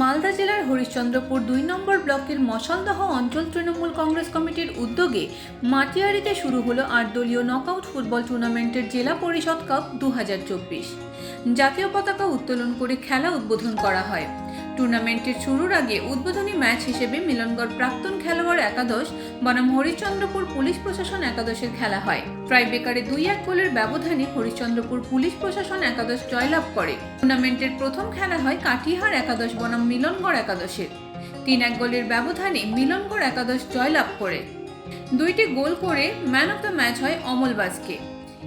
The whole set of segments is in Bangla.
মালদা জেলার হরিশ্চন্দ্রপুর দুই নম্বর ব্লকের মশালদহ অঞ্চল তৃণমূল কংগ্রেস কমিটির উদ্যোগে মাটিয়ারিতে শুরু হলো আট দলীয় নকআউট ফুটবল টুর্নামেন্টের জেলা পরিষদ কাপ দু হাজার চব্বিশ। জাতীয় পতাকা উত্তোলন করে খেলা উদ্বোধন করা হয়। টুর্নামেন্টের শুরুর আগে উদ্বোধনী ম্যাচ হিসেবে মিলনগড় প্রাক্তন খেলোয়াড় একাদশ বনাম হরিশ্চন্দ্রপুর পুলিশ প্রশাসন একাদশের খেলা হয়। ট্রাইবেকারে দুই এক গোলের ব্যবধানে হরিশ্চন্দ্রপুর পুলিশ প্রশাসন একাদশ জয়লাভ করে। টুর্নামেন্টের প্রথম খেলা হয় কাটিহার একাদশ বনাম মিলনগড় একাদশের। তিন এক গোলের ব্যবধানে মিলনগড় একাদশ জয়লাভ করে। দুইটি গোল করে ম্যান অফ দ্য ম্যাচ হয় অমল বাজকে।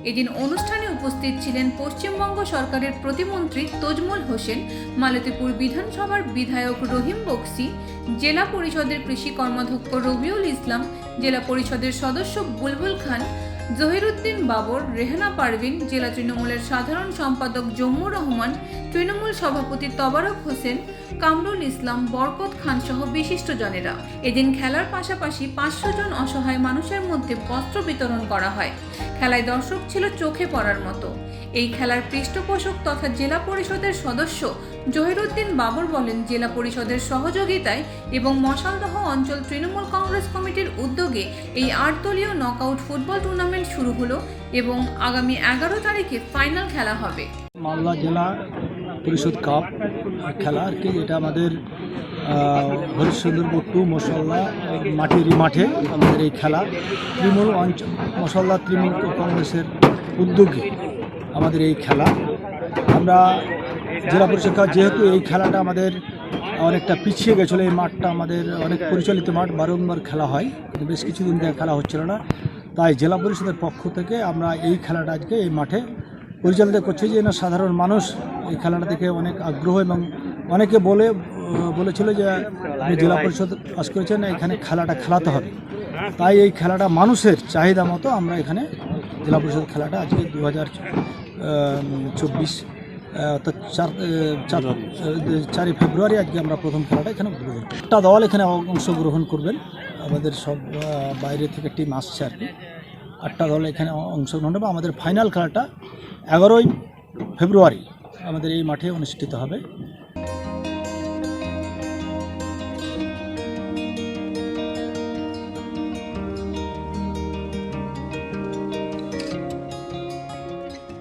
এদিন অনুষ্ঠানে উপস্থিত ছিলেন পশ্চিমবঙ্গ সরকারের প্রতিমন্ত্রী তজমুল হোসেন, মালতীপুর বিধানসভার বিধায়ক রহিম বক্সি, জেলা পরিষদের কৃষি কর্মাধ্যক্ষ রবিউল ইসলাম, জেলা পরিষদের সদস্য বুলবুল খান জহিরুদ্দিন বাবর, রেহানা পারভিন, জেলা তৃণমূলের সাধারণ সম্পাদক জম্মু রহমান, তৃণমূল সভাপতি তবারক হোসেন, কামরুল ইসলাম, বরকত খান সহ বিশিষ্টজনেরা। এদিন খেলার পাশাপাশি পাঁচশো জন অসহায় মানুষের মধ্যে বস্ত্র বিতরণ করা হয়। খেলায় দর্শক ছিল চোখে পড়ার মতো। এই খেলার পৃষ্ঠপোষক তথা জেলা পরিষদের সদস্য জহিরুদ্দিন বাবর বলেন, জেলা পরিষদের সহযোগিতায় এবং মশালদহ অঞ্চল তৃণমূল কংগ্রেস কমিটির উদ্যোগে এই আট দলীয় নকআউট ফুটবল টুর্নামেন্ট শুরু হলো এবং আগামী এগারো তারিখে ফাইনাল খেলা হবে। মালদা জেলা পরিষদ কাপ খেলা আর কি, এটা আমাদের হরিশ্চন্দ্রপুর টু মশল্লা মাটির মাঠে আমাদের এই খেলা। তৃণমূল অঞ্চল মশল্লা তৃণমূল কংগ্রেসের উদ্যোগে আমাদের এই খেলা। আমরা জেলা পরিষদ যেহেতু এই খেলাটা আমাদের অনেকটা পিছিয়ে গেছিল, এই মাঠটা আমাদের অনেক পরিচালিত মাঠ, বারংবার খেলা হয়। বেশ কিছুদিন থেকে খেলা হচ্ছিল না। তাই জেলা পরিষদের পক্ষ থেকে আমরা এই খেলাটা আজকে এই মাঠে পরিচালিত করছি যে না, সাধারণ মানুষ এই খেলাটা দেখে অনেক আগ্রহ এবং অনেকে বলে বলেছিল যে জেলা পরিষদ পাস করেছেন এখানে খেলাটা খেলাতে হবে তাই এই খেলাটা মানুষের চাহিদা মতো আমরা এখানে জেলা পরিষদ খেলাটা আজকে দু হাজার চব্বিশ অর্থাৎ চার চার চারই ফেব্রুয়ারি আজকে আমরা প্রথম খেলাটা এখানে। একটা দল এখানে অংশগ্রহণ করবেন আমাদের সব বাইরে থেকে টিম আসছে আর কি। আটটা দল এখানে অংশগ্রহণ হবে। আমাদের ফাইনাল খেলাটা এগারোই ফেব্রুয়ারি আমাদের এই মাঠে অনুষ্ঠিত হবে।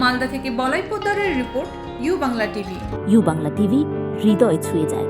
মালদা থেকে Balai পোদ্দারের report U Bangla TV. U Bangla TV হৃদয় ছুঁয়ে যায়।